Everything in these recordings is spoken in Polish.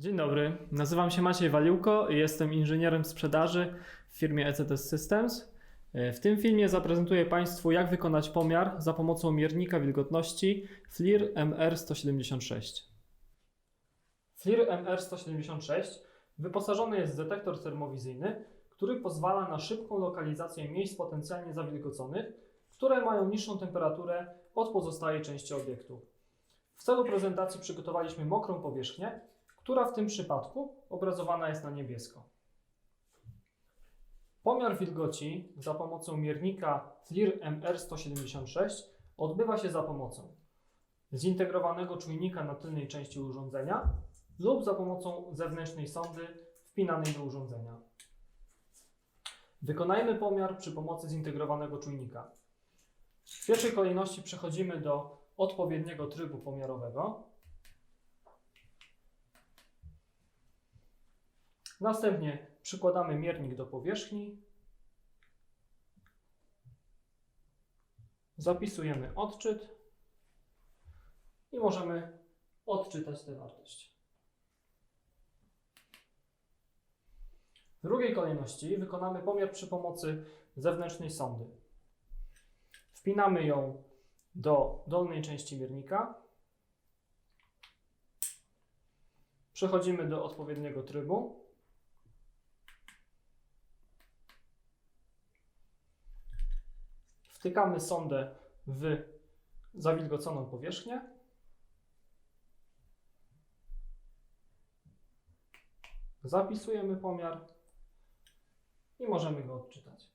Dzień dobry, nazywam się Maciej Waliłko i jestem inżynierem sprzedaży w firmie ECTS Systems. W tym filmie zaprezentuję Państwu, jak wykonać pomiar za pomocą miernika wilgotności FLIR MR176. FLIR MR176 wyposażony jest w detektor termowizyjny, który pozwala na szybką lokalizację miejsc potencjalnie zawilgoconych, które mają niższą temperaturę od pozostałej części obiektu. W celu prezentacji przygotowaliśmy mokrą powierzchnię, która w tym przypadku obrazowana jest na niebiesko. Pomiar wilgoci za pomocą miernika FLIR MR176 odbywa się za pomocą zintegrowanego czujnika na tylnej części urządzenia lub za pomocą zewnętrznej sondy wpinanej do urządzenia. Wykonajmy pomiar przy pomocy zintegrowanego czujnika. W pierwszej kolejności przechodzimy do odpowiedniego trybu pomiarowego. Następnie przykładamy miernik do powierzchni. Zapisujemy odczyt i możemy odczytać tę wartość. W drugiej kolejności wykonamy pomiar przy pomocy zewnętrznej sondy. Wpinamy ją do dolnej części miernika. Przechodzimy do odpowiedniego trybu. Wtykamy sondę w zawilgoconą powierzchnię. Zapisujemy pomiar i możemy go odczytać.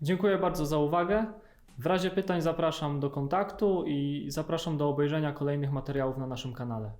Dziękuję bardzo za uwagę. W razie pytań zapraszam do kontaktu i zapraszam do obejrzenia kolejnych materiałów na naszym kanale.